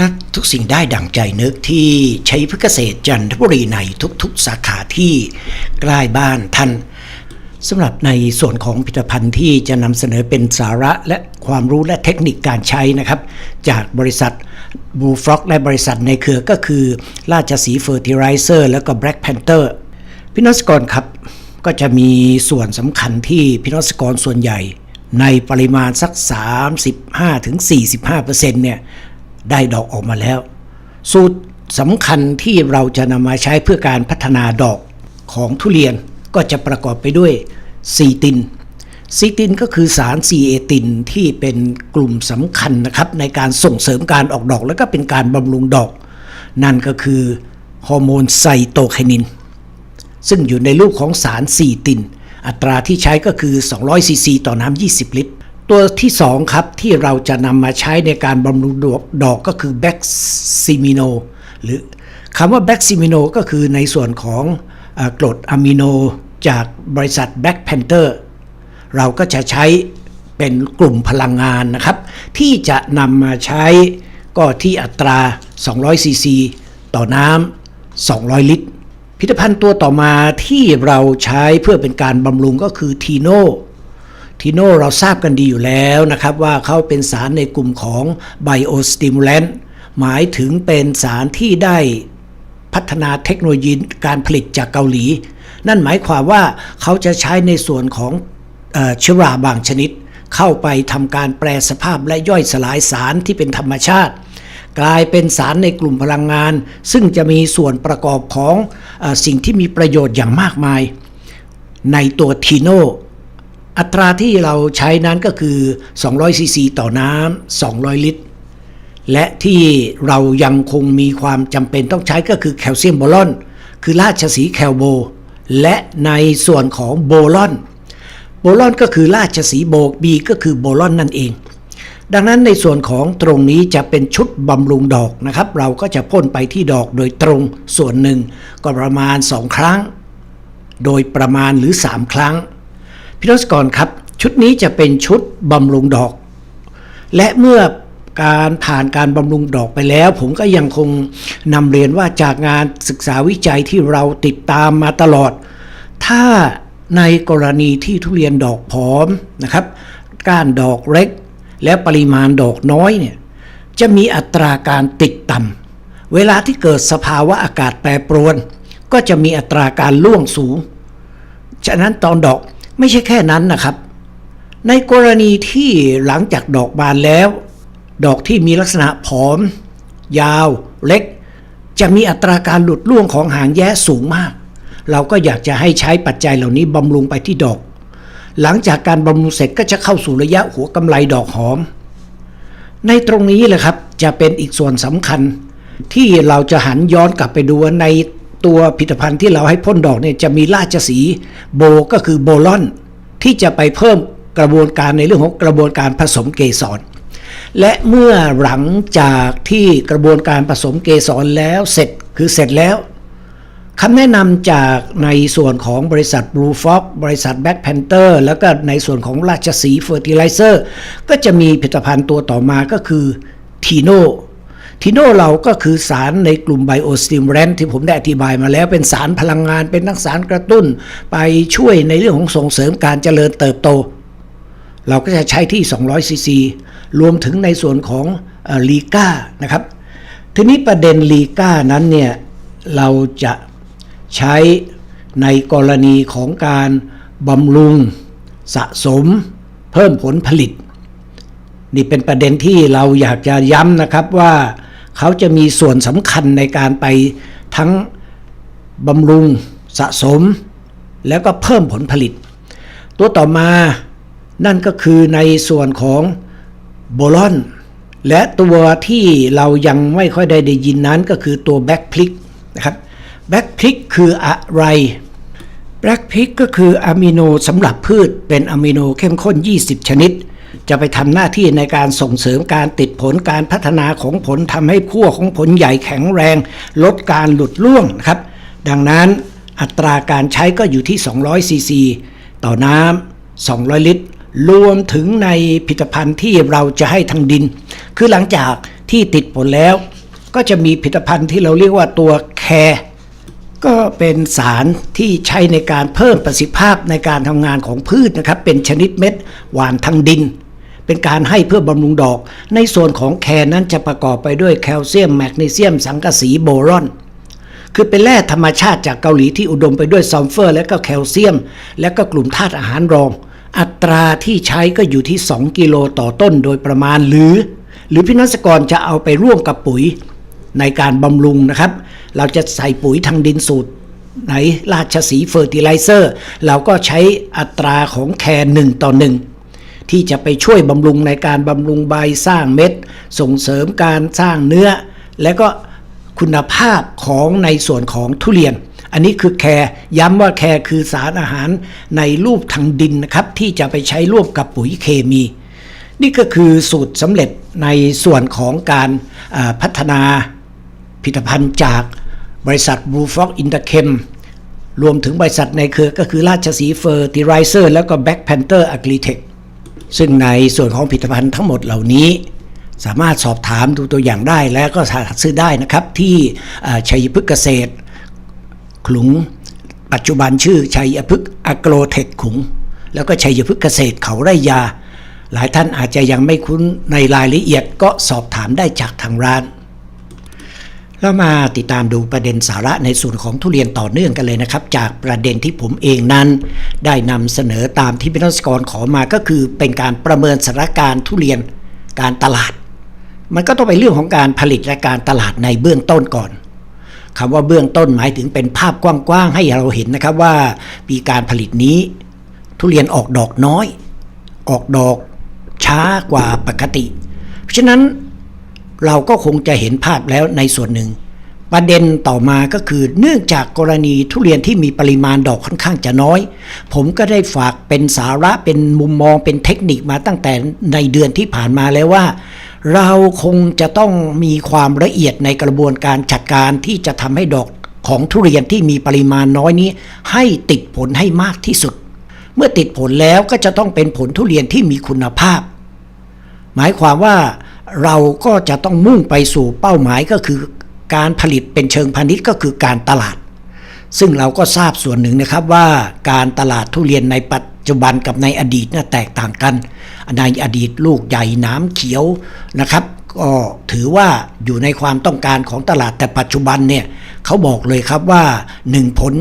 ครับทุกสิ่งได้ดั่งใจนึกที่ใช้พืชเกษตรจันทบุรีในทุกๆ สาขาที่ใกล้บ้านท่านสำหรับในส่วนของผลิตภัณฑ์ที่จะนำเสนอเป็นสาระและความรู้และเทคนิคการใช้นะครับ จากบริษัทบูฟล็อกและบริษัทในเครือก็คือ ราชสีเฟอร์ติไรเซอร์แล้วก็ Black Panther พี่นสกรครับก็จะมีส่วนสำคัญที่พี่นสกรส่วนใหญ่ ในปริมาณสัก 35-45%เนี่ย ได้ดอกออกมาแล้ว สูตรสำคัญที่เราจะนำมาใช้เพื่อการพัฒนาดอกของทุเรียนก็จะประกอบไปด้วยซีตินซีตินก็คือสารซีเอตินที่เป็นกลุ่มสำคัญนะครับ ในการส่งเสริมการออกดอก และก็เป็นการบำรุงดอก นั่นก็คือฮอร์โมนไซโตไคนิน ซึ่งอยู่ในรูปของสารซีติน อัตราที่ใช้ก็คือ 200ซีซีต่อน้ำ20 ลิตร ตัวที่2ครับที่เราจะนำมาใช้ในการบำรุงดอกดอกก็คือแบ็กซิมิโนหรือคำว่าแบ็กซิมิโนก็คือในส่วนของอกรดอะมิโนจากบริษัท Black Panther เราก็จะใช้เป็นกลุ่มพลังงานนะครับ ที่จะนำมาใช้ก็ที่อัตรา 200 ซีซีต่อน้ำ 200 ลิตรผลิตภัณฑ์ตัวต่อมาที่เราใช้เพื่อเป็นการบำรุงก็คือทีโน ทีโนเราทราบกันดีอยู่แล้วนะครับว่าเขาเป็นสารในกลุ่มของไบโอสติมู a ลนหมายถึงเป็นสารที่ได้พัฒนาเทคโนโลยีการผลิตจากเกาหลี นั่นหมายความว่าเขาจะใช้ในส่วนของเชื้อราบางชนิด เข้าไปทำการแปรสภาพและย่อยสลายสารที่เป็นธรรมชาติ กลายเป็นสารในกลุ่มพลังงาน ซึ่งจะมีส่วนประกอบของออสิ่งที่มีประโยชน์อย่างมากมาย ในตัวทีโน อัตราที่เราใช้นั้นก็คือ 200ซีซีต่อน้ำ200 ลิตร และที่เรายังคงมีความจำเป็นต้องใช้ก็คือแคลเซียมโบรอน คือราชสีแคลโบ และในส่วนของโบรอน โบรอนก็คือราชสีโบบีก็คือโบรอนนั่นเอง ดังนั้นในส่วนของตรงนี้จะเป็นชุดบำรุงดอกนะครับ เราก็จะพ่นไปที่ดอกโดยตรงส่วนหนึ่งก็ประมาณ 2 ครั้ง โดยประมาณหรือ 3 ครั้ง พี่รสกรครับ ชุดนี้จะเป็นชุดบำรุงดอก และเมื่อการผ่านการบำรุงดอกไปแล้ว ผมก็ยังคงนำเรียนว่าจากงานศึกษาวิจัยที่เราติดตามมาตลอด ถ้าในกรณีที่ทุเรียนดอกผอมนะครับก้านดอกเล็ก และปริมาณดอกน้อยเนี่ยจะมีอัตราการติดต่ำเวลาที่เกิดสภาวะอากาศแปรปรวน ก็จะมีอัตราการล่วงสูง ฉะนั้นตอนดอก ไม่ใช่แค่นั้นนะครับ ในกรณีที่หลังจากดอกบานแล้ว ดอกที่มีลักษณะผอม ยาว เล็ก จะมีอัตราการหลุดร่วงของหางแย้สูงมาก เราก็อยากจะให้ใช้ปัจจัยเหล่านี้บำรุงไปที่ดอก หลังจากการบำรุงเสร็จก็จะเข้าสู่ระยะหัวกำไรดอกหอม ในตรงนี้แหละครับจะเป็นอีกส่วนสำคัญที่เราจะหันย้อนกลับไปดูใน ตัวผลิตภัณฑ์ที่เราให้พ่นดอกเนี่ยจะมีราชสีโบก็คือโบลอน ที่จะไปเพิ่มกระบวนการในเรื่องของกระบวนการผสมเกสร และเมื่อหลังจากที่กระบวนการผสมเกสรแล้วเสร็จคือเสร็จแล้วคำแนะนำจากในส่วนของบริษัท Blue Fox บริษัท Black Panther แล้วก็ในส่วนของราชสีเฟอร์ติไลเซอร์ก็จะมีผลิตภัณฑ์ตัวต่อมาก็คือทีโน ทีโนเราก็คือสารในกลุ่มไบโอสติมู a นที่ผมได้อธิบายมาแล้วเป็นสารพลังงานเป็นนักสารกระตุ้น ไปช่วยในเรื่องของส่งเสริมการเจริญเติบโต เราก็จะใช้ที่ 200 ซีซี รวมถึงในส่วนของลีก้านะครับ ทีนี้ประเด็นลีก้านั้นเนี่ย เราจะใช้ในกรณีของการบำรุงสะสม เพิ่มผลผลิต นี่เป็นประเด็นที่เราอยากจะย้ำนะครับว่า เขาจะมีส่วนสำคัญในการไปทั้งบำรุงสะสม แล้วก็เพิ่มผลผลิต ตัวต่อมานั่นก็คือในส่วนของโบลอน และตัวที่เรายังไม่ค่อยได้ได้ยินนั้นก็คือตัวแบ็กพลิกนะครับแบ็กพลิกคืออะไรแบล็กพลิกก็คืออะมิโนสำหรับพืชเป็นอะมิโนเข้มข้น 20 ชนิด จะไปทำหน้าที่ในการส่งเสริมการติดผลการพัฒนาของผลทำให้ขั้วของผลใหญ่แข็งแรง ลดการหลุดร่วงนะครับ ดังนั้นอัตราการใช้ก็อยู่ที่ 200 ซีซี ต่อน้ำ 200 ลิตร รวมถึงในผลิตภัณฑ์ที่เราจะให้ทางดิน คือหลังจากที่ติดผลแล้ว ก็จะมีผลิตภัณฑ์ที่เราเรียกว่าตัวแคร์ก็เป็นสารที่ใช้ในการเพิ่มประสิทธิภาพในการทำงานของพืชนะครับ เป็นชนิดเม็ดหวานทางดิน เป็นการให้เพื่อบำรุงดอก ในส่วนของแคร์นั้นจะประกอบไปด้วยแคลเซียมแมกนีเซียม สังกะสีโบรอน คือเป็นแร่ธรรมชาติจากเกาหลีที่อุดมไปด้วยซัลเฟอร์ และก็แคลเซียม และก็กลุ่มธาตุอาหารรอง อัตราที่ใช้ก็อยู่ที่ 2 กิโลต่อต้นโดยประมาณหรือ หรือพินักกรจะเอาไปร่วมกับปุ๋ยในการบำรุงนะครับ เราจะใส่ปุ๋ยทางดินสูตรไหนราชสีเฟอร์ติไลเซอร์ เราก็ใช้อัตราของแคร์หนึ่งต่อหนึ่ง ที่จะไปช่วยบำรุงในการบำรุงใบสร้างเม็ด ส่งเสริมการสร้างเนื้อ และก็คุณภาพของในส่วนของทุเรียน อันนี้คือแคร์ย้ำว่าแคร์คือสารอาหารในรูปทางดินนะครับ ที่จะไปใช้ร่วมกับปุ๋ยเคมี นี่ก็คือสูตรสำเร็จในส่วนของการพัฒนาผลิตภัณฑ์จากบริษัท Blue Fox Interchem รวมถึงบริษัทในเครือก็คือราชสีเฟอร์ติไรเซอร์ แล้วก็ Black Panther Agritech ซึ่งในส่วนของผลิตภัณฑ์ทั้งหมดเหล่านี้ สามารถสอบถามดูตัวอย่างได้และก็สามารถซื้อได้นะครับ ที่อ่าชัยพฤกษเกษตรขลุง ปัจจุบันชื่อชัยพฤกษ์อโกรเทคขลุง แล้วก็ชัยพฤกษเกษตรเขาไร่ยา หลายท่านอาจจะยังไม่คุ้นในรายละเอียดก็สอบถามได้จากทางร้าน แล้วมาติดตามดูประเด็นสาระในส่วนของทุเรียนต่อเนื่องกันเลยนะครับ จากประเด็นที่ผมเองนั้น ได้นำเสนอตามที่พินักกรขอมาก็คือเป็นการประเมินสถานการณ์ทุเรียนการตลาด มันก็ต้องเป็นเรื่องของการผลิตและการตลาดในเบื้องต้นก่อนคำว่าเบื้องต้นหมายถึงเป็นภาพกว้างๆให้เราเห็นนะครับว่าปีการผลิตนี้ ทุเรียนออกดอกน้อย ออกดอกช้ากว่าปกติ เพราะฉะนั้น เราก็คงจะเห็นภาพแล้วในส่วนหนึ่ง ประเด็นต่อมาก็คือเนื่องจากกรณีทุเรียนที่มีปริมาณดอกค่อนข้างจะน้อย ผมก็ได้ฝากเป็นสาระเป็นมุมมองเป็นเทคนิคมาตั้งแต่ในเดือนที่ผ่านมาแล้วว่า เราคงจะต้องมีความละเอียดในกระบวนการจัดการที่จะทำให้ดอกของทุเรียนที่มีปริมาณน้อยนี้ ให้ติดผลให้มากที่สุด เมื่อติดผลแล้วก็จะต้องเป็นผลทุเรียนที่มีคุณภาพ หมายความว่า เราก็จะต้องมุ่งไปสู่เป้าหมายก็คือการผลิตเป็นเชิงพาณิชย์ก็คือการตลาด ซึ่งเราก็ทราบส่วนหนึ่งนะครับว่าการตลาดทุเรียนในปัจจุบันกับในอดีตน่ะแตกต่างกัน ในอดีตลูกใหญ่น้ำเขียวนะครับก็ถือว่าอยู่ในความต้องการของตลาดแต่ปัจจุบันเนี่ยเขาบอกเลยครับว่า 1 ผล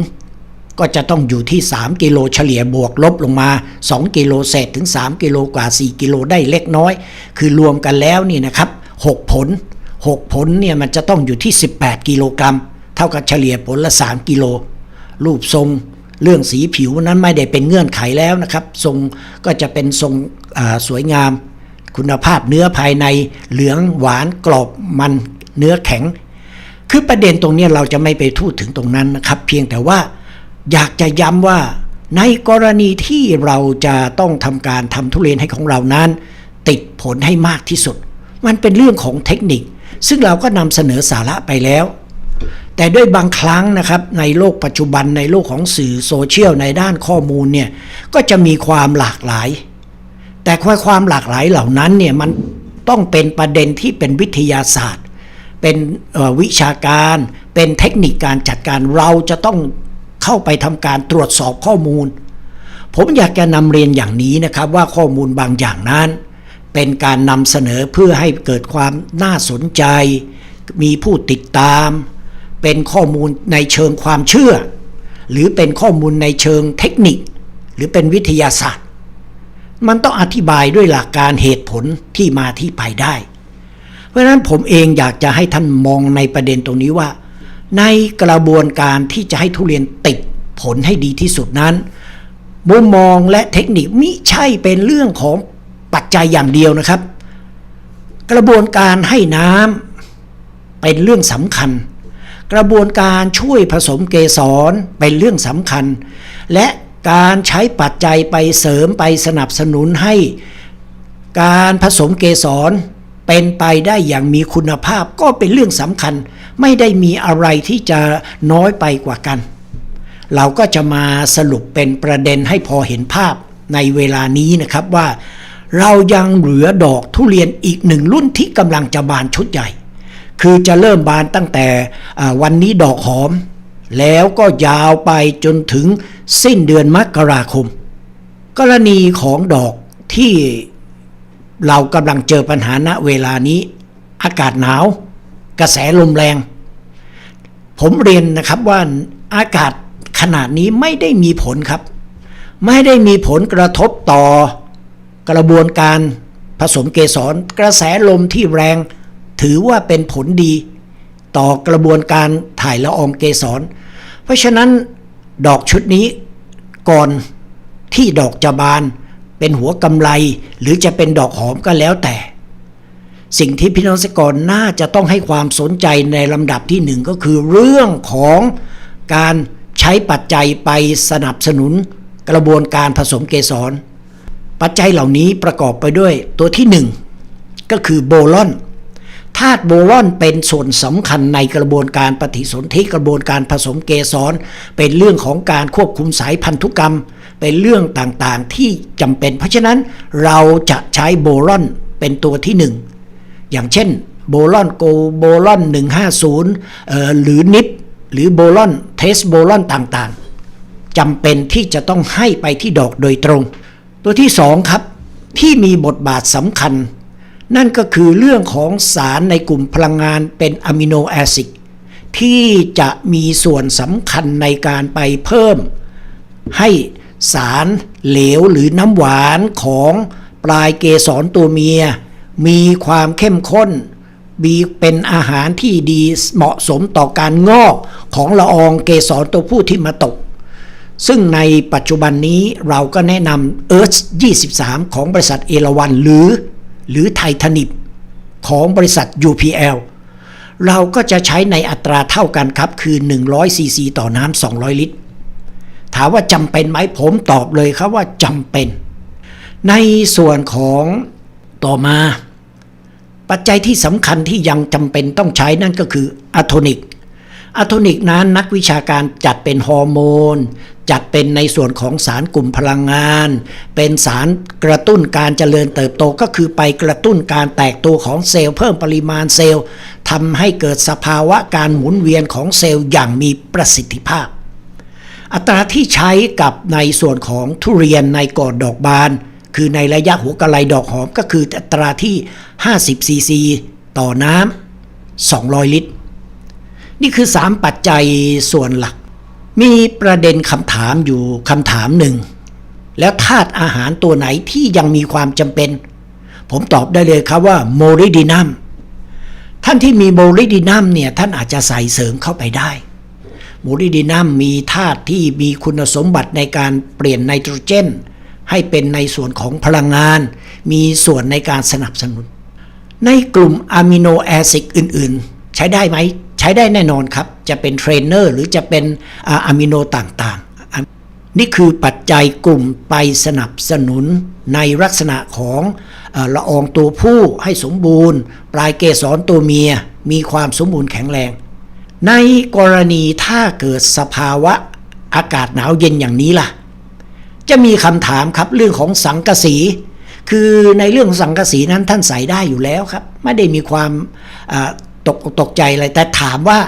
ก็จะต้องอยู่ที่ 3 กิโลเฉลี่ยบวกลบลงมา 2 กิโลเศษถึง 3 กิโลกว่า 4 กิโลได้เล็กน้อย คือรวมกันแล้วนี่นะครับ 6 ผล 6 ผลเนี่ยมันจะต้องอยู่ที่ 18 กิโลกรัม เท่ากับเฉลี่ยผลละ 3 กิโล รูปทรงเรื่องสีผิวนั้นไม่ได้เป็นเงื่อนไขแล้วนะครับ ทรงก็จะเป็นทรงสวยงาม คุณภาพเนื้อภายในเหลืองหวานกรอบมันเนื้อแข็ง คือประเด็นตรงนี้เราจะไม่ไปพูดถึงตรงนั้นนะครับ เพียงแต่ว่า อยากจะย้ำว่า ในกรณีที่เราจะต้องทำการทำทุเรียนให้ของเรานั้น ติดผลให้มากที่สุด มันเป็นเรื่องของเทคนิค ซึ่งเราก็นำเสนอสาระไปแล้ว แต่ด้วยบางครั้งนะครับในโลกปัจจุบันในโลกของสื่อโซเชียลในด้านข้อมูลเนี่ยก็จะมีความหลากหลาย แต่ความความหลากหลายเหล่านั้นเนี่ยมันต้องเป็นประเด็นที่เป็นวิทยาศาสตร์ เป็นวิชาการ เป็นเทคนิคการจัดการเราจะต้อง เข้าไปทำการตรวจสอบข้อมูล ผมอยากจะนำเรียนอย่างนี้นะครับว่าข้อมูลบางอย่างนั้น เป็นการนำเสนอเพื่อให้เกิดความน่าสนใจ มีผู้ติดตาม เป็นข้อมูลในเชิงความเชื่อ หรือเป็นข้อมูลในเชิงเทคนิค หรือเป็นวิทยาศาสตร์ มันต้องอธิบายด้วยหลักการเหตุผลที่มาที่ไปได้ เพราะฉะนั้นผมเองอยากจะให้ท่านมองในประเด็นตรงนี้ว่า ในกระบวนการที่จะให้ทุเรียนติดผลให้ดีที่สุดนั้นมุมมองและเทคนิคมิใช่เป็นเรื่องของปัจจัยอย่างเดียวนะครับ กระบวนการให้น้ำเป็นเรื่องสำคัญ กระบวนการช่วยผสมเกสรเป็นเรื่องสำคัญ และการใช้ปัจจัยไปเสริมไปสนับสนุนให้ การผสมเกสร เป็นไปได้อย่างมีคุณภาพก็เป็นเรื่องสำคัญ ไม่ได้มีอะไรที่จะน้อยไปกว่ากัน เราก็จะมาสรุปเป็นประเด็นให้พอเห็นภาพในเวลานี้นะครับว่า เรายังเหลือดอกทุเรียนอีกหนึ่งรุ่นที่กำลังจะบานชุดใหญ่ คือจะเริ่มบานตั้งแต่วันนี้ดอกหอม แล้วก็ยาวไปจนถึงสิ้นเดือนมกราคม กรณีของดอกที่ เรากำลังเจอปัญหาณเวลานี้ อากาศหนาว กระแสลมแรง ผมเรียนนะครับว่าอากาศขนาดนี้ไม่ได้มีผลครับ ไม่ได้มีผลกระทบต่อกระบวนการผสมเกสรกระแสลมที่แรง ถือว่าเป็นผลดี ต่อกระบวนการถ่ายละอองเกสร เพราะฉะนั้นดอกชุดนี้ก่อนที่ดอกจะบาน เป็นหัวกำไลหรือจะเป็นดอกหอมก็แล้วแต่ สิ่งที่พี่น้องเกษตรกรน่าจะต้องให้ความสนใจในลำดับที่หนึ่งก็คือเรื่องของการใช้ปัจจัยไปสนับสนุนกระบวนการผสมเกสร ปัจจัยเหล่านี้ประกอบไปด้วยตัวที่หนึ่งก็คือโบลอนธาตุโบรอนเป็นส่วนสำคัญในกระบวนการปฏิสนธิกระบวนการผสมเกสร เป็นเรื่องของการควบคุมสายพันธุกรรม เป็นเรื่องต่างๆที่จำเป็น เพราะฉะนั้นเราจะใช้โบรอนเป็นตัวที่หนึ่งอย่างเช่นโบลอนโกโบลอน 150เอ่อหรือนิปหรือโบลอนเทสโบลอนต่างๆจำเป็นที่จะต้องให้ไปที่ดอกโดยตรง ตัวที่สองครับ ที่มีบทบาทสำคัญ นั่นก็คือเรื่องของสารในกลุ่มพลังงานเป็นอะมิโนแอซิดที่จะมีส่วนสำคัญในการไปเพิ่มให้ สารเหลวหรือน้ำหวานของปลายเกสรตัวเมีย มีความเข้มข้นมีเป็นอาหารที่ดีเหมาะสมต่อการงอกของละอองเกสรตัวผู้ที่มาตก ซึ่งในปัจจุบันนี้เราก็แนะนำ Earth 23 ของบริษัทเอราวันหรือ หรือไททานิปของบริษัท UPL เราก็จะใช้ในอัตราเท่ากันครับคือ 100ซีซีต่อน้ำ200 ลิตร ถามว่าจำเป็นไหมผมตอบเลยครับว่าจำเป็น ในส่วนของต่อมา ปัจจัยที่สำคัญที่ยังจำเป็นต้องใช้นั่นก็คืออะโทนิกอะโทนิกนั้นนักวิชาการจัดเป็นฮอร์โมน จัดเป็นในส่วนของสารกลุ่มพลังงาน เป็นสารกระตุ้นการเจริญเติบโตก็คือไปกระตุ้นการแตกตัวของเซลล์เพิ่มปริมาณเซลล์ทำให้เกิดสภาวะการหมุนเวียนของเซลล์อย่างมีประสิทธิภาพ อัตราที่ใช้กับในส่วนของทุเรียนในกอนดอกบาน คือในระยะหัวกะไลดอกหอมก็คืออัตราที่ 50ซีซีต่อน้ำ200 ลิตร นี่คือ 3 ปัจจัยส่วนหลัก มีประเด็นคำถามอยู่คำถามหนึ่ง แล้วธาตุอาหารตัวไหนที่ยังมีความจำเป็น ผมตอบได้เลยครับว่าโมริดินัมท่านที่มีโมริดินัมเนี่ยท่านอาจจะใส่เสริมเข้าไปได้ โมริดินัมมีธาตุที่มีคุณสมบัติในการเปลี่ยนไนโตรเจน ให้เป็นในส่วนของพลังงาน มีส่วนในการสนับสนุน ในกลุ่มอะมิโนแอซิดอื่น ๆ ใช้ได้ไหม ใช้ได้แน่นอนครับ จะเป็นเทรนเนอร์หรือจะเป็นอะมิโนต่างๆ นี่คือปัจจัยกลุ่มไปสนับสนุนในลักษณะของออละอองตัวผู้ให้สมบูรณ์ ปลายเกสรตัวเมีย มีความสมบูรณ์แข็งแรง ในกรณีถ้าเกิดสภาวะอากาศหนาวเย็นอย่างนี้ล่ะ จะมีคำถามครับเรื่องของสังกะสี คือในเรื่องของสังกะสีนั้นท่านใส่ได้อยู่แล้วครับ ไม่ได้มีความตกตกใจอะไร แต่ถามว่า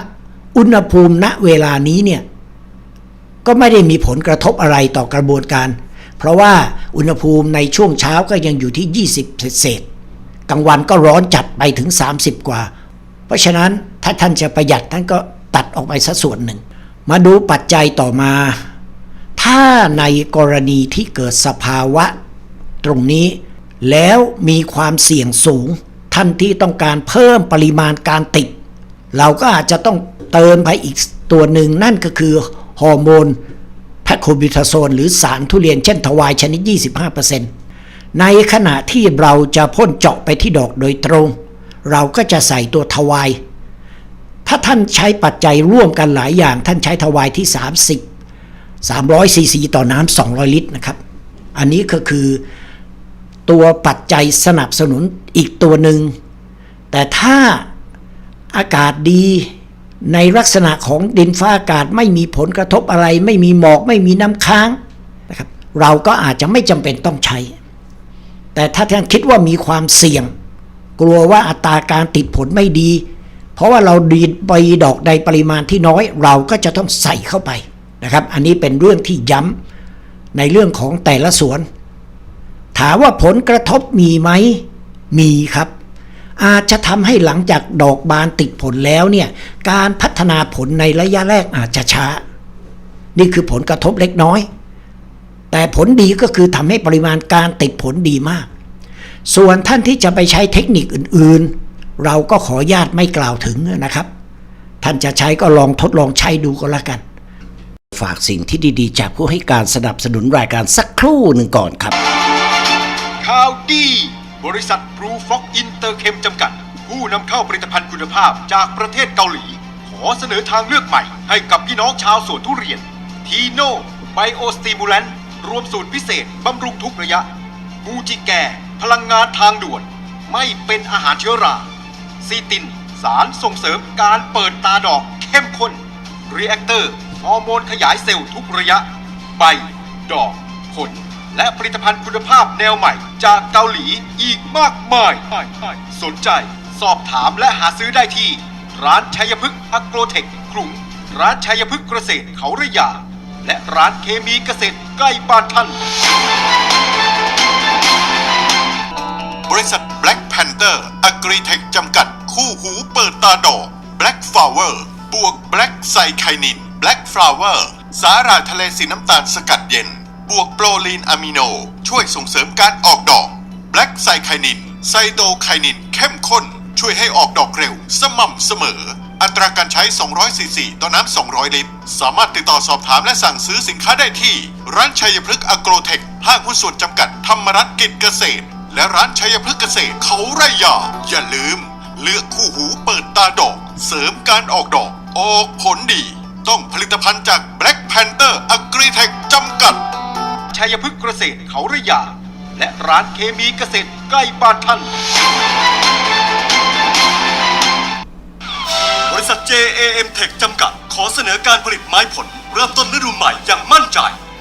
อุณหภูมิณเวลานี้เนี่ย ก็ไม่ได้มีผลกระทบอะไรต่อกระบวนการ เพราะว่าอุณหภูมิในช่วงเช้าก็ยังอยู่ที่ 20 เศษกลางวันก็ร้อนจัดไปถึง 30 กว่า เพราะฉะนั้นถ้าท่านจะประหยัดท่านก็ตัดออกไปสักส่วนหนึ่ง มาดูปัจจัยต่อมา ถ้าในกรณีที่เกิดสภาวะตรงนี้ แล้วมีความเสี่ยงสูง ท่านที่ต้องการเพิ่มปริมาณการติด เราก็อาจจะต้องเติมไปอีกตัวหนึ่งนั่นก็คือฮอร์โมนแพคโคบิทาโซนหรือสารทุเรียนเช่นทวายชนิด 25%ในขณะที่เราจะพ่นเจาะไปที่ดอกโดยตรง เราก็จะใส่ตัวทวาย ถ้าท่านใช้ปัจจัยร่วมกันหลายอย่าง ท่านใช้ทวายที่ 30 300ซีซีต่อน้ำ200 ลิตรนะครับ อันนี้ก็คือตัวปัจจัยสนับสนุนอีกตัวหนึ่ง แต่ถ้าอากาศดีในลักษณะของดินฟ้าอากาศไม่มีผลกระทบอะไร ไม่มีหมอกไม่มีน้ำค้างนะครับ เราก็อาจจะไม่จำเป็นต้องใช้ แต่ถ้าท่านคิดว่ามีความเสี่ยง กลัวว่าอัตราการติดผลไม่ดี เพราะว่าเราดีดใบดอกใดปริมาณที่น้อย เราก็จะต้องใส่เข้าไปนะครับ อันนี้เป็นเรื่องที่ย้ำในเรื่องของแต่ละสวน ถามว่าผลกระทบมีไหมมีครับ อาจจะทำให้หลังจากดอกบานติดผลแล้วเนี่ยการพัฒนาผลในระยะแรกอาจจะช้า นี่คือผลกระทบเล็กน้อย แต่ผลดีก็คือทำให้ปริมาณการติดผลดีมาก ส่วนท่านที่จะไปใช้เทคนิคอื่นๆ เราก็ขอญาตไม่กล่าวถึงนะครับ ท่านจะใช้ก็ลองทดลองใช้ดูก็แล้วกัน ฝากสิ่งที่ดีๆ จากผู้ให้การสนับสนุนรายการสักครู่หนึ่งก่อนครับ ข่าวดี บริษัทบรูฟ็อกอินเตอร์เคมจำกัด ผู้นำเข้าผลิตภัณฑ์คุณภาพจากประเทศเกาหลี ขอเสนอทางเลือกใหม่ ให้กับพี่น้องชาวสวนทุเรียน ทีโน่ไบโอสติมูลันรวมสูตรพิเศษบำรุงทุกระยะ มูจิแก พลังงานทางด่วน ไม่เป็นอาหารเชื้อรา ซีติน สารส่งเสริมการเปิดตาดอกเข้มข้นรีแอคเตอร์ฮอร์โมนขยายเซลล์ทุกระยะ ใบ ดอก ผล และผลิตภัณฑ์คุณภาพแนวใหม่จากเกาหลีอีกมากมาย สนใจสอบถามและหาซื้อได้ที่ ร้านชัยพฤกษ์อโกรเทคกรุง ร้านชัยพฤกษ์เกษตรเขาระยา และร้านเคมีเกษตรใกล้บ้านท่าน บริษัท Black Panther Agritech จำกัด คู่หูเปิดตาดอก Black Flower บวก Black ไซไคนิน Black Flower สาหร่ายทะเลสีน้ำตาลสกัดเย็น บวกโปรลีนอะมิโน ช่วยส่งเสริมการออกดอก Black ไซไคนิน ไซโตไคนิน เข้มข้น ช่วยให้ออกดอกเร็ว สม่ำเสมอ อัตราการใช้ 200ซีซีต่อน้ำ 200 ลิตร สามารถติดต่อสอบถามและสั่งซื้อสินค้าได้ที่ ร้านชัยพฤกษ์อโกรเทคห้างหุ้นส่วนจำกัดธรรมรัตน์กิจเกษตร และร้านชัยพฤกษ์เกษตรเขาไร่ยา อย่าลืม เลือกคู่หูเปิดตาดอก เสริมการออกดอก ออกผลดี ต้องผลิตภัณฑ์จาก Black Panther Agritech จำกัด ชัยพฤกษ์เกษตรเขาระยา และร้านเคมีเกษตรใกล้บ้านท่าน บริษัท JAM Tech จำกัด ขอเสนอการผลิตไม้ผล เริ่มต้นฤดูใหม่อย่างมั่นใจ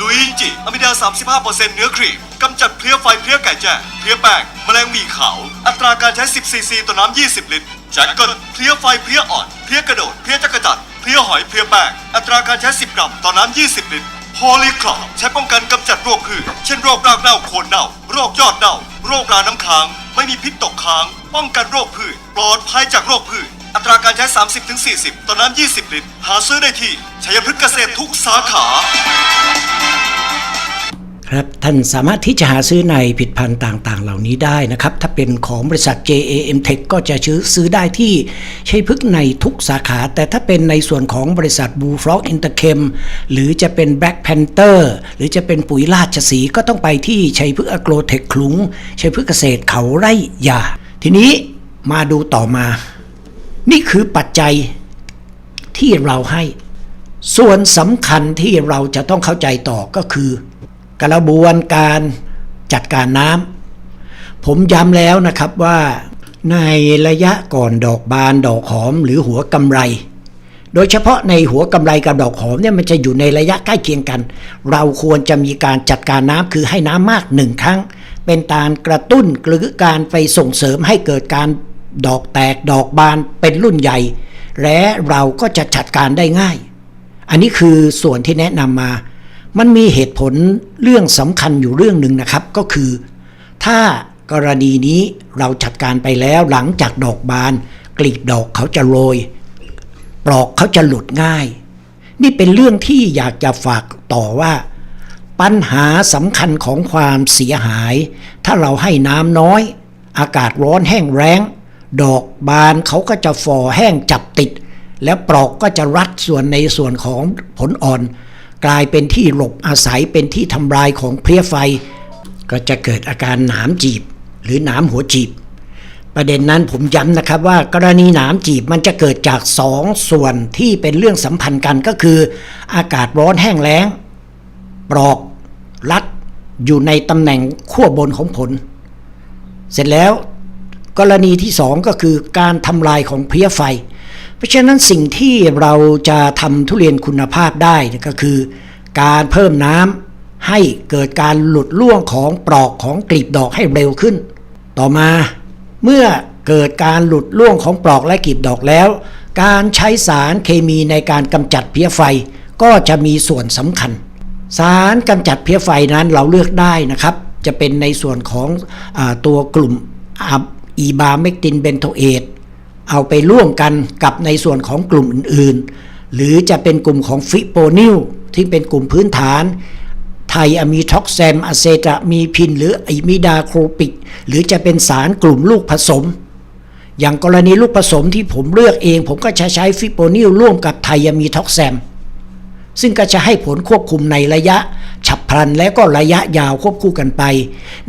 ลุยจิอะมิดา 35%เนื้อครีมกำจัดเพลี้ยไฟเพลี้ยไก่แจ้เพลี้ยแป้งแมลงหวีขาว อัตราการใช้ 10 ซีซีต่อน้ำ 20 ลิตรแจ็คเกิลเพลี้ยไฟเพลี้ยอ่อนเพลี้ยกระโดดเพลี้ยจักรจัดเพลี้ยหอยเพลี้ยแป้งอัตราการใช้ 10 กรัมต่อน้ำ 20 ลิตรพอลีคลอใช้ป้องกันกำจัดโรคพืชเช่นโรครากเน่าโคนเน่า โรคยอดเน่า โรคราน้ำค้าง ไม่มีพิษตกค้าง ป้องกันโรคพืช ปลอดภัยจากโรคพืช อัตราการใช้ 30-40ต่อน้ำ20 ลิตร หาซื้อได้ที่ชัยพฤกษ์เกษตรทุกสาขา ครับท่านสามารถที่จะหาซื้อในผลิตภัณฑ์ต่างๆ เหล่านี้ได้นะครับ ถ้าเป็นของบริษัท JAM Tech ก็จะซื้อซื้อได้ที่ชัยพฤกษ์ในทุกสาขา แต่ถ้าเป็นในส่วนของบริษัท Blue Frog Interchem หรือจะเป็น Black Panther หรือจะเป็นปุ๋ยราชสีก็ต้องไปที่ชัยพฤกษ์อโกรเทคคลุงชัยพฤกษ์เกษตรเขาไร่ยา ทีนี้มาดูต่อมา นี่คือปัจจัยที่เราให้ ส่วนสำคัญที่เราจะต้องเข้าใจต่อก็คือ กระบวนการจัดการน้ำผมย้ำแล้วนะครับว่าในระยะก่อนดอกบานดอกหอมหรือหัวกำไร โดยเฉพาะในหัวกำไรกับดอกหอมเนี่ยมันจะอยู่ในระยะใกล้เคียงกัน เราควรจะมีการจัดการน้ำคือให้น้ำมากหนึ่งครั้ง เป็นการกระตุ้นหรือการไปส่งเสริมให้เกิดการ ดอกแตกดอกบานเป็นรุ่นใหญ่ และเราก็จะจัดการได้ง่าย อันนี้คือส่วนที่แนะนำมา มันมีเหตุผลเรื่องสำคัญอยู่เรื่องหนึ่งนะครับ ก็คือ ถ้ากรณีนี้เราจัดการไปแล้วหลังจากดอกบาน กลีบดอกเขาจะโรยปลอกเขาจะหลุดง่าย นี่เป็นเรื่องที่อยากจะฝากต่อว่า ปัญหาสำคัญของความเสียหาย ถ้าเราให้น้ำน้อย อากาศร้อนแห้งแรง ดอกบานเขาก็จะฝ่อแห้งจับติด แล้วปลอกก็จะรัดส่วนในส่วนของผลอ่อน กลายเป็นที่หลบอาศัยเป็นที่ทำลายของเพลี้ยไฟ ก็จะเกิดอาการหนามจีบ หรือหนามหัวจีบปประเด็นนั้นผมย้ำนะครับว่ากรณีหนามจีบมันจะเกิดจากสองส่วนที่เป็นเรื่องสัมพันธ์กันก็คือ อากาศร้อนแห้งแล้งปลอกรัดอยู่ในตำแหน่งขั้วบนของผล เสร็จแล้ว กรณีที่สองก็คือการทำลายของเพลี้ยไฟ เพราะฉะนั้นสิ่งที่เราจะทำทุเรียนคุณภาพได้ก็คือ การเพิ่มน้ำให้เกิดการหลุดล่วงของปลอกของกลีบดอกให้เร็วขึ้น ต่อมาเมื่อเกิดการหลุดล่วงของปลอกและกลีบดอกแล้ว การใช้สารเคมีในการกำจัดเพลี้ยไฟก็จะมีส่วนสำคัญ สารกำจัดเพลี้ยไฟนั้นเราเลือกได้นะครับ จะเป็นในส่วนของอตัวกลุ่ม อีบาเมกตินเบนโทเอตเอาไปร่วมกันกับในส่วนของกลุ่มอื่นๆ หรือจะเป็นกลุ่มของฟิโปนิลที่เป็นกลุ่มพื้นฐาน ไทอะมีท็อกแซมอะเซตามีพิน หรืออิมิดาโครปิก หรือจะเป็นสารกลุ่มลูกผสม อย่างกรณีลูกผสมที่ผมเลือกเอง ผมก็จะใช้ฟิโปนิลร่วมกับไทอะมีท็อกแซม ซึ่งก็จะให้ผลควบคุมในระยะ ฉับพลันและก็ระยะยาวควบคู่กันไป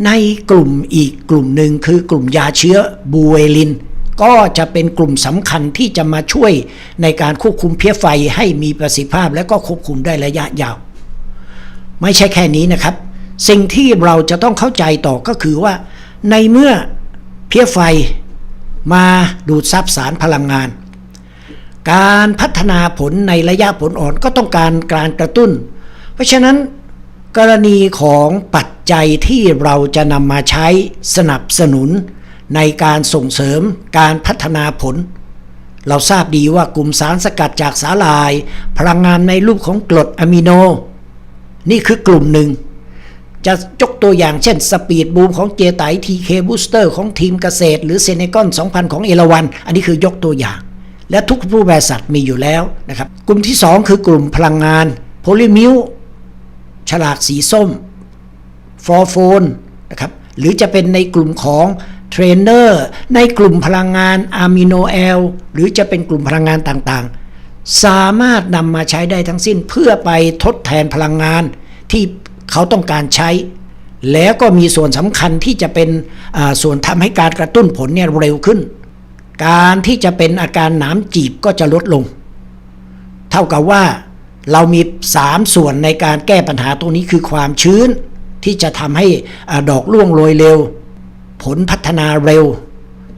ในกลุ่มอีกกลุ่มหนึ่งคือกลุ่มยาเชื้อบูเวลิน ก็จะเป็นกลุ่มสำคัญที่จะมาช่วยในการควบคุมเพี้ยไฟให้มีประสิทธิภาพและก็ควบคุมได้ระยะยาว ไม่ใช่แค่นี้นะครับ สิ่งที่เราจะต้องเข้าใจต่อก็คือว่า ในเมื่อเพี้ยไฟมาดูดซับสารพลังงาน การพัฒนาผลในระยะผลอ่อนก็ต้องการการกระตุ้น เพราะฉะนั้นกรณีของปัจจัยที่เราจะนำมาใช้สนับสนุน ในการส่งเสริมการพัฒนาผล เราทราบดีว่ากลุ่มสารสกัดจากสาหร่าย พลังงานในรูปของกรดอะมิโน นี่คือกลุ่มหนึ่ง จะยกตัวอย่างเช่นสปีดบูมของเจไตทีเคบูสเตอร์ของทีมเกษตร หรือเซเนกอน 2000 ของเอราวัน อันนี้คือยกตัวอย่าง และทุกผู้บริษัทมีอยู่แล้วนะครับ กลุ่มที่ 2 คือกลุ่มพลังงานโพลิมิวฉลากสีส้มฟอร์โฟนนะครับหรือจะเป็นในกลุ่มของเทรนเนอร์ในกลุ่มพลังงานอะมิโนแอลหรือจะเป็นกลุ่มพลังงานต่างๆ สามารถนำมาใช้ได้ทั้งสิ้นเพื่อไปทดแทนพลังงานที่เขาต้องการใช้ แล้วก็มีส่วนสำคัญที่จะเป็นส่วนทำให้การกระตุ้นผลเนี่ยเร็วขึ้น การที่จะเป็นอาการหนามจีบก็จะลดลง เท่ากับว่าเรามี 3 ส่วนในการแก้ปัญหาตรงนี้คือความชื้นที่จะทำให้อดอกร่วงโรยเร็ว ผลพัฒนาเร็ว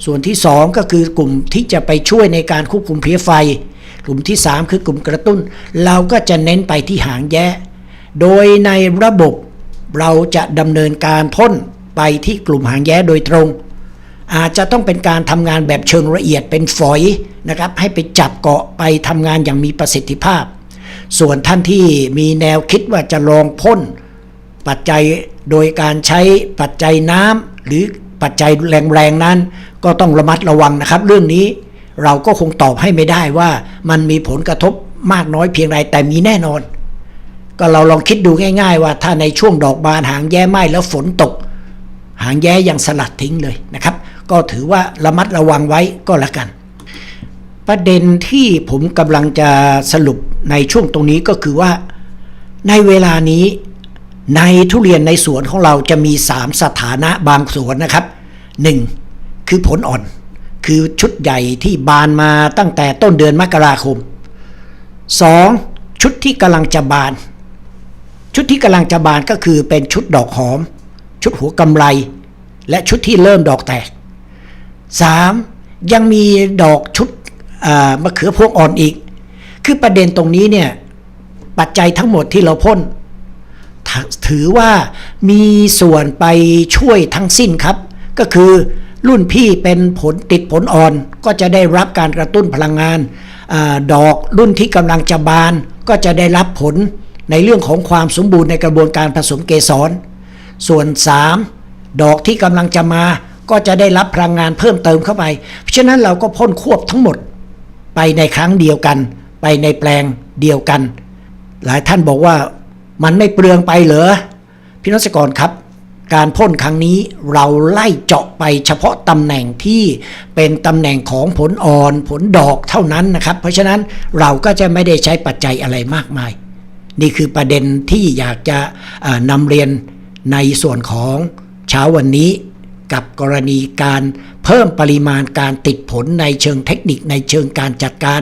ส่วนที่ 2 ก็คือกลุ่มที่จะไปช่วยในการควบคุมเพลี้ยไฟ กลุ่มที่ 3 คือกลุ่มกระตุ้น เราก็จะเน้นไปที่หางแย้ โดยในระบบเราจะดำเนินการพ่นไปที่กลุ่มหางแย้โดยตรง อาจจะต้องเป็นการทำงานแบบเชิงละเอียดเป็นฝอยนะครับให้ไปจับเกาะไปทำงานอย่างมีประสิทธิภาพ ส่วนท่านที่มีแนวคิดว่าจะลองพ่นปัจจัยโดยการใช้ปัจจัยน้ำหรือปัจจัยแรงๆนั้น ก็ต้องระมัดระวังนะครับ เรื่องนี้เราก็คงตอบให้ไม่ได้ว่ามันมีผลกระทบมากน้อยเพียงไรแต่มีแน่นอน ก็เราลองคิดดูง่าย ๆ ว่าถ้าในช่วงดอกบานหางแย้ไหม้แล้วฝนตก หางแย้ยังสลัดทิ้งเลยนะครับ ก็ถือว่าระมัดระวังไว้ก็แล้วกัน ประเด็นที่ผมกำลังจะสรุปในช่วงตรงนี้ก็คือว่า ในเวลานี้ในทุเรียนในสวนของเราจะมี 3 สถานะบางสวนนะครับ 1. คือผลอ่อน คือชุดใหญ่ที่บานมาตั้งแต่ต้นเดือนมกราคม 2. ชุดที่กำลังจะบาน ชุดที่กำลังจะบานก็คือเป็นชุดดอกหอม ชุดหัวกำไรและชุดที่เริ่มดอกแตก 3. ยังมีดอกชุดมะเขือพวงอ่อนอีก คือประเด็นตรงนี้เนี่ยปัจจัยทั้งหมดที่เราพ่นถือว่ามีส่วนไปช่วยทั้งสิ้นครับ ก็คือรุ่นพี่เป็นผลติดผลอ่อน ก็จะได้รับการกระตุ้นพลังงานอดอกรุ่นที่กำลังจะบาน ก็จะได้รับผลในเรื่องของความสมบูรณ์ในกระบวนการผสมเกสร ส่วน 3 ดอกที่กำลังจะมา ก็จะได้รับพลังงานเพิ่มเติมเข้าไป เพราะฉะนั้นเราก็พ่นควบทั้งหมดไปในครั้งเดียวกัน ไปในแปลงเดียวกัน หลายท่านบอกว่ามันไม่เปลืองไปเหรอพี่นศกกรครับ การพ่นครั้งนี้เราไล่เจาะไปเฉพาะตำแหน่งที่เป็นตำแหน่งของผลอ่อนผลดอกเท่านั้นนะครับ เพราะฉะนั้นเราก็จะไม่ได้ใช้ปัจจัยอะไรมากมาย นี่คือประเด็นที่อยากจะนำเรียนในส่วนของเช้าวันนี้ กับกรณีการเพิ่มปริมาณการติดผลในเชิงเทคนิคในเชิงการจัดการ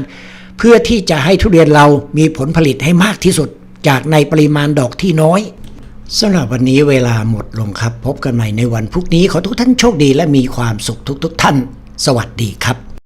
เพื่อที่จะให้ทุเรียนเรามีผลผลิตให้มากที่สุด จากในปริมาณดอกที่น้อยสำหรับวันนี้เวลาหมดลงครับ พบกันใหม่ในวันพรุ่งนี้ขอทุกท่านโชคดีและมีความสุขทุกๆทท่าน สวัสดีครับ